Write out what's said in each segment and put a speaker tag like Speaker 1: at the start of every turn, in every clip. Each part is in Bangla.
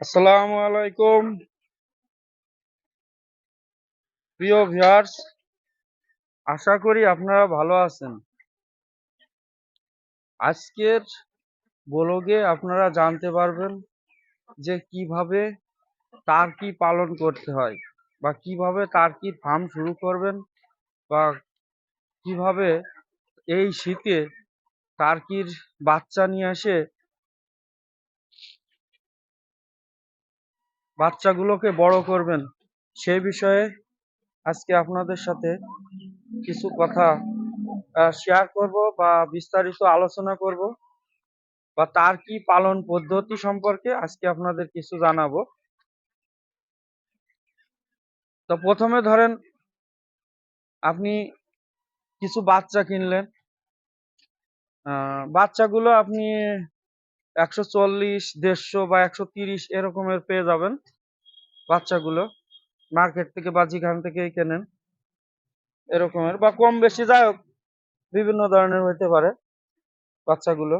Speaker 1: আসসালামু আলাইকুম। প্রিয় ভিউয়ার্স, আশা করি আপনারা ভালো আছেন। আজকের ব্লগে আপনারা জানতে পারবেন যে কীভাবে টার্কি পালন করতে হয় বা কীভাবে টার্কির ফার্ম শুরু করবেন বা কীভাবে এই শীতে টার্কির বাচ্চা নিয়ে এসে বাচ্চাগুলোকে বড় করবেন। সেই বিষয়ে আজকে আপনাদের সাথে কিছু কথা শেয়ার করব বা বিস্তারিত আলোচনা করব বা তার কি পালন পদ্ধতি সম্পর্কে আজকে আপনাদের কিছু জানাব। তো প্রথমে ধরেন, আপনি কিছু বাচ্চা কিনলেন। বাচ্চাগুলো আপনি একশো চল্লিশ, দেড়শো বা একশো তিরিশ এরকমের পেয়ে যাবেন। বাচ্চাগুলো মার্কেট থেকে বা যেখান থেকেই কেনেন, এরকমের বা কম বেশি, যাই হোক, বিভিন্ন ধরনের হইতে পারে বাচ্চাগুলো।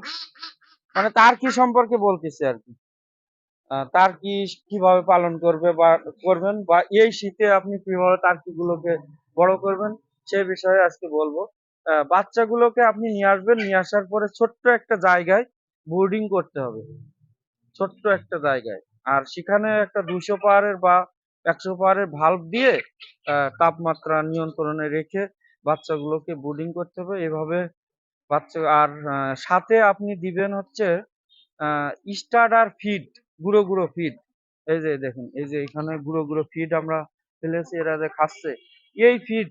Speaker 1: মানে তার কি সম্পর্কে বলতেছি আর কি? তার কি কীভাবে পালন করবে বা করবেন বা এই শীতে আপনি কীভাবে টার্কি গুলোকে বড় করবেন, সে বিষয়ে আজকে বলব। বাচ্চাগুলোকে আপনি নিয়ে আসবেন, নিয়ে আসার পরে ছোট্ট একটা জায়গায় বোর্ডিং করতে হবে। ছোট্ট একটা জায়গায়। আর সেখানে একটা দুশো পাওয়ারের বা একশো পাওয়ারের ভাল্ব দিয়ে তাপমাত্রা নিয়ন্ত্রণে রেখে বাচ্চাগুলোকে বোর্ডিং করতে হবে। এভাবে বাচ্চা, আর সাথে আপনি দিবেন হচ্ছে স্টার্ট আর ফিড গুঁড়ো গুঁড়ো ফিড এই যে দেখুন, এই যে এখানে গুঁড়ো গুঁড়ো ফিড আমরা ফেলেছি, এরা যে খাচ্ছে। এই ফিড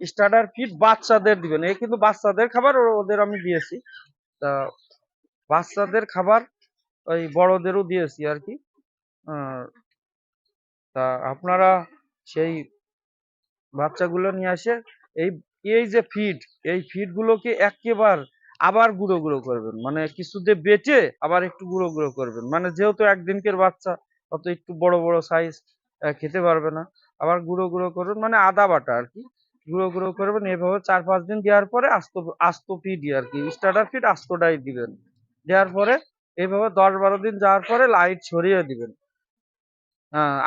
Speaker 1: স্টার্টার ফিড বাচ্চাদের দিবেন। এই কিন্তু বাচ্চাদের খাবার ওদের আমি দিয়েছি। তা বাচ্চাদের খাবার, ওই বড়দেরও দিয়েছি আর কি। তা আপনারা সেই বাচ্চাগুলো নিয়ে আসে এই এই যে ফিড এই ফিড গুলোকে একেবার আবার গুঁড়ো গুঁড়ো করবেন। মানে কিছুতে বেটে আবার একটু গুঁড়ো গুঁড়ো করবেন। মানে যেহেতু একদিনকের বাচ্চা, অত একটু বড় বড় সাইজ খেতে পারবে না। আবার গুঁড়ো গুঁড়ো করবেন মানে আদা বাটা আর কি। গুঁড়ো গুঁড়ো করবেন, এভাবে চার পাঁচ দিন দেওয়ার পরে আস্ত আস্ত ফিড আর কি। স্টার্টার ফিড আস্তটাই দিবেন। দেওয়ার পরে এইভাবে দশ বারো দিন যাওয়ার পরে লাইট ছড়িয়ে দিবেন।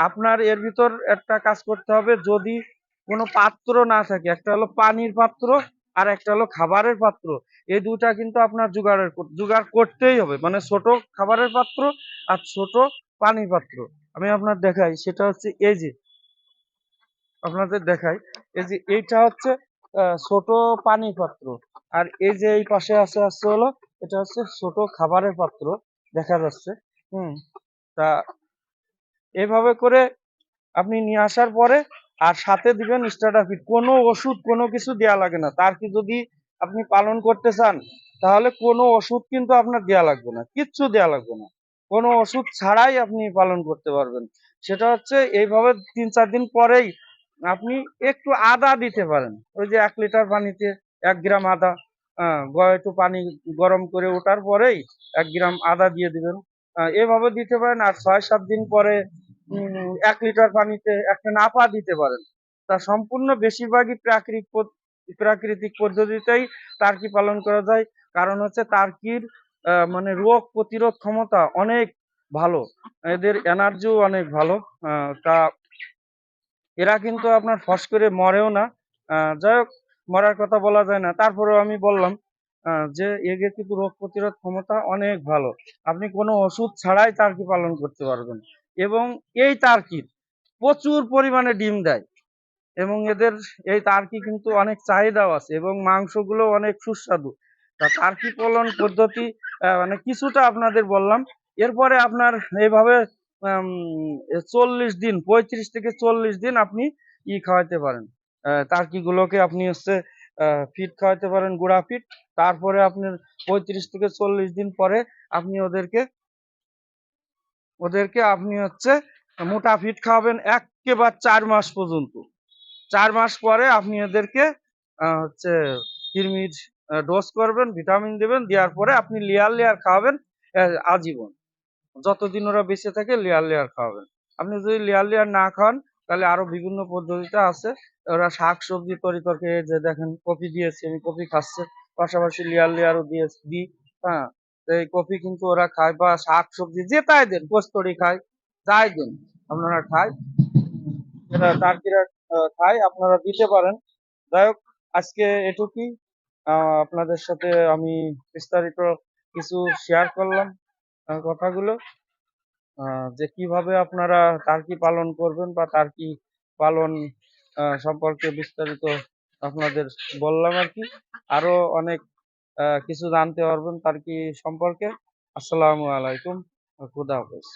Speaker 1: আপনার এর ভিতর একটা কাজ করতে হবে, যদি কোনো পাত্র না থাকে, একটা হলো পানির পাত্র আর একটা হলো খাবারের পাত্র, এই দুটা কিন্তু আপনার জোগাড়ের জোগাড় করতেই হবে মানে ছোট খাবারের পাত্র আর ছোট পানির পাত্র। আমি আপনার দেখাই, সেটা হচ্ছে এই যে, আপনাদের দেখাই, এই যে এইটা হচ্ছে ছোট পানির পাত্র, আর এই যে এই পাশে আছে আছে হলো, এটা হচ্ছে ছোট খাবারের পাত্র, দেখা যাচ্ছে, হুম, তা এভাবে করে আপনি নিয়ে আসার পরে আর সাথে দিবেন স্টার্টার ফিট কোনো ওষুধ, কোনো কিছু দেওয়া লাগে না। তার কি যদি আপনি পালন করতে চান, তাহলে কোনো ওষুধ কিন্তু আপনার দেওয়া লাগবে না। কিচ্ছু দেওয়া লাগবে না। কোনো ওষুধ ছাড়াই আপনি পালন করতে পারবেন। সেটা হচ্ছে এইভাবে তিন চার দিন পরেই আপনি একটু আদা দিতে পারেন। ওই যে এক লিটার পানিতে এক গ্রাম আদা গ- একটু পানি গরম করে ওঠার পরেই এক গ্রাম আদা দিয়ে দিবেন। এভাবে দিতে পারেন আর ছয় সাত দিন পরে এক লিটার পানিতে একটা নাপা দিতে পারেন। তা সম্পূর্ণ বেশিরভাগই প্রাকৃতিক প্রাকৃতিক পদ্ধতিতেই টার্কি পালন করা যায়। কারণ হচ্ছে টার্কির আহ, মানে রোগ প্রতিরোধ ক্ষমতা অনেক ভালো। এদের এনার্জিও অনেক ভালো। তা এরা কিন্তু আপনার ফস করে মরেও না। যাই হোক মরার কথা বলা যায় না। তারপরেও আমি বললাম যে এদের কিন্তু রোগ প্রতিরোধ ক্ষমতা অনেক ভালো। আপনি কোনো ওষুধ ছাড়াই টার্কি পালন করতে পারবেন? এবং এই টার্কির প্রচুর পরিমাণে ডিম দেয়। এবং এদের এই টার্কি কিন্তু অনেক চাহিদাও আছে এবং মাংসগুলো অনেক সুস্বাদু। তা টার্কি পালন পদ্ধতি মানে কিছুটা আপনাদের বললাম। এরপরে আপনার এইভাবে চল্লিশ দিন, পঁয়ত্রিশ থেকে চল্লিশ দিন আপনি ই খাওয়াইতে পারেন। টার্কি গুলোকে আপনি হচ্ছে ফিট খাওয়াতে পারেন গুঁড়া ফিট তারপরে আপনার পঁয়ত্রিশ থেকে চল্লিশ দিন পরে আপনি ওদেরকে ওদেরকে আপনি হচ্ছে মোটা ফিট খাওয়াবেন একেবারে চার মাস পর্যন্ত। চার মাস পরে আপনি ওদেরকে হচ্ছে কৃমির ডোজ করবেন ভিটামিন দেবেন, দেওয়ার পরে আপনি লেয়ার লেয়ার খাওয়াবেন আজীবন। যতদিন ওরা বেঁচে থাকে লেয়ার লেয়ার খাওয়াবেন। আপনি যদি লেয়ার লেয়ার না খান তাহলে আরও বিভিন্ন পদ্ধতিতে আছে। ওরা শাক সবজি তরি যে দেখেন কপি দিয়েছি আমি কপি খাচ্ছে। পাশাপাশি লেয়ার লেয়ারও দিয়ে দিই হ্যাঁ। এই কপি কিন্তু ওরা খায় বা শাক সবজি যে তাই দেন কস্তরি খায় চাই দিন, আপনারা খায় এটা টার্কিরা খায়, আপনারা দিতে পারেন। যাই হোক, আজকে এটুকুই। আপনাদের সাথে আমি বিস্তারিত কিছু শেয়ার করলাম কথাগুলো। যে কীভাবে আপনারা টার্কি পালন করবেন বা টার্কি পালন সম্পর্কে বিস্তারিত আপনাদের বললাম আর কি। আরও অনেক কিছু জানতে পারবেন টার্কি সম্পর্কে। আসসালামু আলাইকুম, খুদা হাফেজ।